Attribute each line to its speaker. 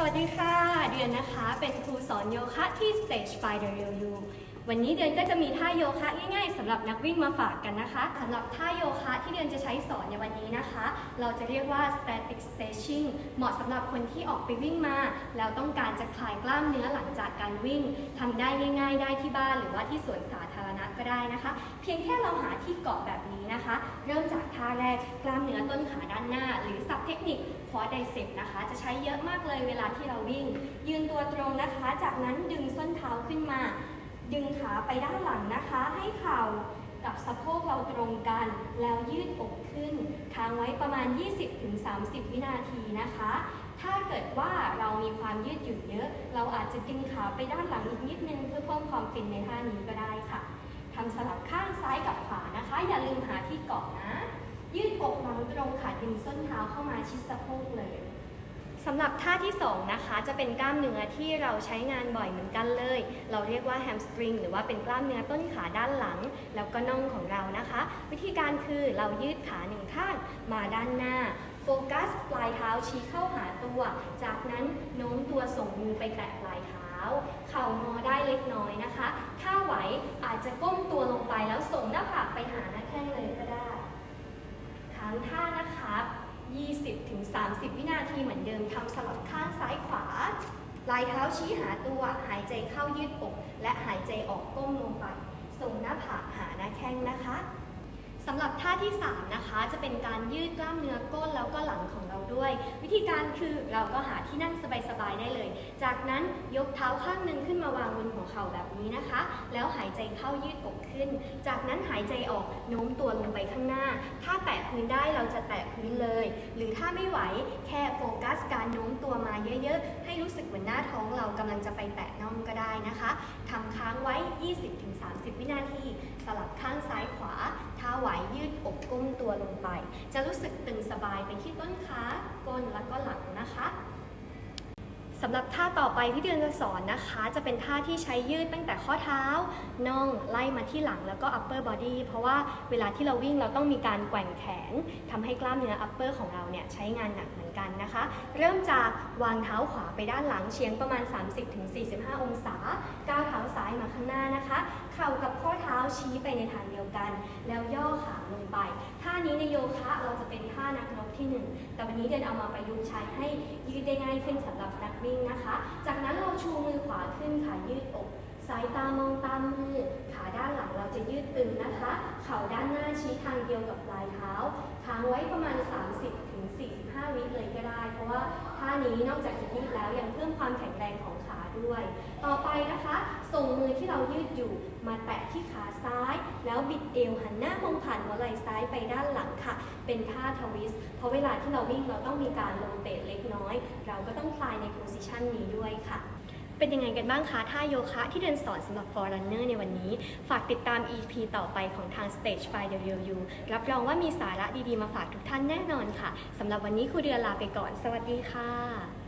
Speaker 1: สวัสดีค่ะ เดือนนะคะเป็นครูสอนโยคะที่ Stage by the Real You วันนี้เดือนก็จะมีท่าโยคะง่ายๆสำหรับนักวิ่งมาฝากกันนะคะสำหรับท่าโยคะที่เดือนจะใช้สอนในวันนี้นะคะ เราจะเรียกว่า static stretching เหมาะสำหรับคนที่ออกไปวิ่งมา แล้วต้องการจะคลายกล้ามเนื้อหลังจากการวิ่งทำได้ง่าย ๆ ได้ที่บ้านหรือว่าที่สวนสาธารณะก็ได้นะคะ เพียงแค่เราหาที่เกาะแบบนี้นะคะ เริ่มจากท่าแรกกล้ามเนื้อต้นขาด้านหน้า หรือศัพท์เทคนิค คอร์ไดเซปนะคะ จะใช้เยอะมากเลยเวลาที่เราวิ่ง ยืนตัวตรงนะคะ จากนั้นดึงส้นเท้าขึ้นมา ดึงขาไปด้านหลังนะคะ ให้เข่ากับสะโพกเราตรงกัน แล้วยืดอกขึ้น ค้างไว้ประมาณ 20-30 วินาทีนะคะ ถ้าเกิดว่าเรามีความยืดหยุ่นเยอะ เราอาจจะดึงขาไปด้านหลังอีกนิดนึงเพื่อเพิ่มความฟินในท่านี้ก็ได้ค่ะทำสลับข้างซ้ายกับขวานะคะ อย่าลืมหาที่เกาะนะ ยืดอกหลังตรงค่ะดึงส้นเท้าเข้ามาชิดสะโพกเลยสำหรับท่าที่2นะคะจะเป็นกล้ามเนื้อที่เราใช้งานบ่อยเหมือนกันเลย เราเรียกว่าแฮมสตริงหรือว่าเป็นกล้ามเนื้อต้นขาด้านหลัง แล้วก็น่องของเรานะคะ วิธีการคือเรายืดขาหนึ่งข้างมาด้านหน้า โฟกัสปลายเท้าชี้เข้าหาตัว จากนั้นโน้มตัวส่งมือไปแตะปลายเท้า เข่างอได้เล็กน้อยนะคะ ถ้าไหวอาจจะก้มตัวลงไปแล้วส่งหน้าผากไปหาหน้าแข้งเลยก็ได้ ค้างท่านะคะ20-30 วินาทีเหมือนเดิมทำส ลับข้างซ้ายขวา ลายเท้าชี้หาตัว หายใจเข้ายืดอก และหายใจออกก้มลงไปส่งหน้าผากหาหน้าแข้งนะคะสำหรับท่าที่ 3 นะคะ จะเป็นการยืดกล้ามเนื้อก้นแล้วก็หลังของ ด้วย วิธีการคือเราก็หาที่นั่งสบายๆได้เลย จากนั้นยกเท้าข้างหนึ่งขึ้นมาวางบนหัวเข่าแบบนี้นะคะ แล้วหายใจเข้ายืดอกขึ้น จากนั้นหายใจออกโน้มตัวลงไปข้างหน้า ถ้าแตะพื้นได้เราจะแตะพื้นเลย หรือถ้าไม่ไหวแค่โฟกัสการโน้มตัวมาเยอะๆ ให้รู้สึกเหมือนหน้าท้องเรากำลังจะไปแตะน่องก็ได้นะคะทำค้างไว้ 20-30 วินาที สลับข้างซ้ายขวา ถ้าไหวยืดอกก้มตัวลงไป จะรู้สึกตึงสบายไปที่ต้นขาก้นแล้วก็หลังนะคะ สำหรับท่าต่อไปที่เดือนจะสอนนะคะ จะเป็นท่าที่ใช้ยืดตั้งแต่ข้อเท้าน่องไล่มาที่หลังแล้วก็ upper body เพราะว่าเวลาที่เราวิ่งเราต้องมีการแกว่งแขนทำให้กล้ามเนื้อ upper ของเราเนี่ยใช้งานหนักเหมือนกันนะคะ เริ่มจากวางเท้าขวาไปด้านหลังเฉียงประมาณ 30-45 องศาก้าวเท้าซ้ายมาข้างหน้านะคะ เข่ากับข้อเท้าชี้ไปในทางเดียวกัน แล้วย่อขาลงไปท่านี้ในโยคะเราจะเป็นท่านักนกที่หนึ่งแต่วันนี้เดินเอามาประยุกต์ใช้ให้ยืดได้ง่ายขึ้นสำหรับนักวิ่งนะคะ จากนั้นเราชูมือขวาขึ้นค่ะยืดอกสายตามองตามมือขาด้านหลังเราจะยืดตึงนะคะ เข่าด้านหน้าชี้ทางเดียวกับปลายเท้าค้างไว้ประมาณ 30-45 วิเลยก็ได้ เพราะว่าท่านี้นอกจากจะยืดแล้วยังเพิ่มความแข็งแรงของขาด้วย ต่อไปนะคะ ส่งมือที่เรายืดอยู่ มาแตะที่ขาซ้าย แล้วบิดเอวหันหน้ามองผ่านหัวไหล่ซ้ายไปด้านหลังค่ะ เป็นท่าทวิส เพราะเวลาที่เราวิ่งเราต้องมีการลงเตะเล็กน้อย เราก็ต้องคลายในโพสิชันนี้ด้วยค่ะเป็นยังไงกันบ้างคะท่าโยคะที่เดินสอนสำหรับ Forerunner ในวันนี้ ฝากติดตาม EP ต่อไปของทาง Stage by WU รับรองว่ามีสาระดีๆ มาฝากทุกท่านแน่นอนค่ะสำหรับวันนี้ครูเดือนลาไปก่อน สวัสดีค่ะ